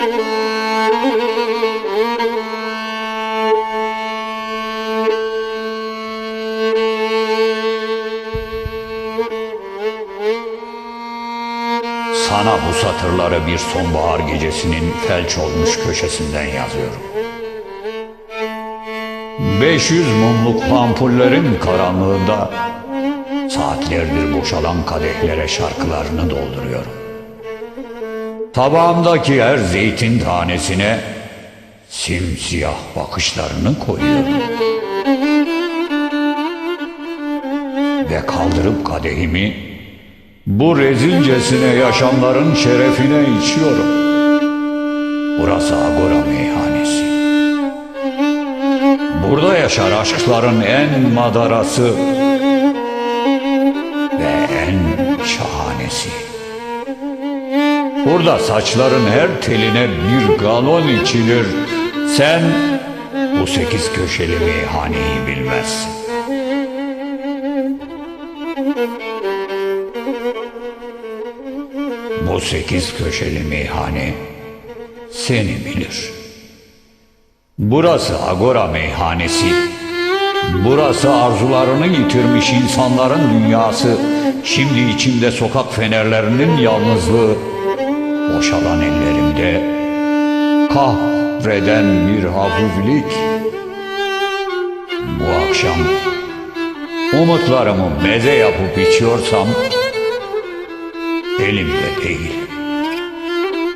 Sana bu satırları bir sonbahar gecesinin felç olmuş köşesinden yazıyorum. 500 mumluk ampullerin karanlığında saatlerdir boşalan kadehlere şarkılarını dolduruyorum. Tabağımdaki her zeytin tanesine simsiyah bakışlarını koyuyorum. Ve kaldırıp kadehimi bu rezilcesine yaşamların şerefine içiyorum. Burası Agora meyhanesi. Burada yaşar aşkların en madarası Burada saçların her teline bir galon içilir. Sen bu sekiz köşeli meyhaneyi bilmezsin. Bu sekiz köşeli meyhane seni bilir. Burası Agora meyhanesi. Burası arzularını yitirmiş insanların dünyası. Şimdi içimde sokak fenerlerinin yalnızlığı. Boşalan ellerimde kahreden bir hafiflik. Bu akşam umutlarımı meze yapıp içiyorsam elimde değil.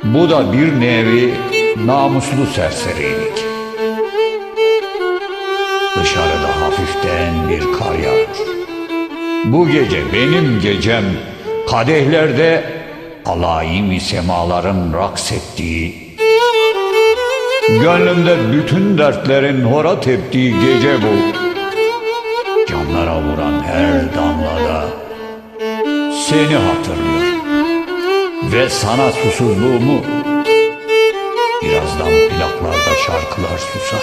Bu da bir nevi namuslu serserilik. Dışarıda hafiften bir kar yağıyor. Bu gece benim gecem kadehlerde alayimi semaların raks ettiği Gönlümde bütün dertlerin hora teptiği gece bu. Camlara vuran her damlada seni hatırlıyorum. Ve sana susuzluğumu Birazdan plaklarda şarkılar susar.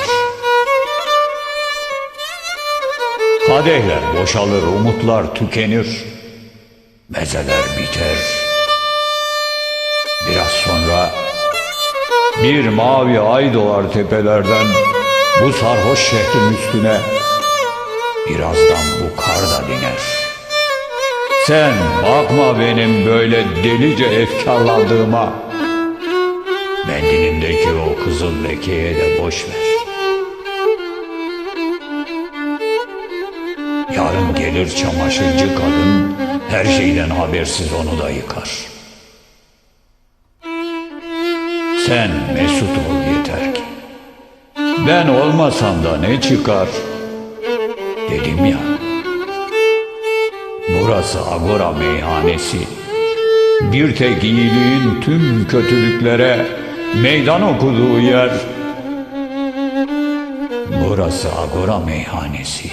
Kadehler boşalır, umutlar tükenir Mezeler biter sonra bir mavi ay doğar tepelerden bu sarhoş şehrin üstüne. Birazdan bu kar da diner. Sen bakma benim böyle delice efkarlandığıma. Mendilimdeki o kızıl lekeye de boş ver. Yarın gelir çamaşırcı kadın her şeyden habersiz onu da yıkar. Sen mesut ol yeter ki. Ben olmasam da ne çıkar? Dedim ya. Burası Agora meyhanesi. Bir tek iyiliğin tüm kötülüklere meydan okuduğu yer. Burası Agora meyhanesi.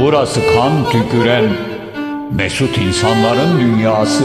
Burası kan tüküren mesut insanların dünyası.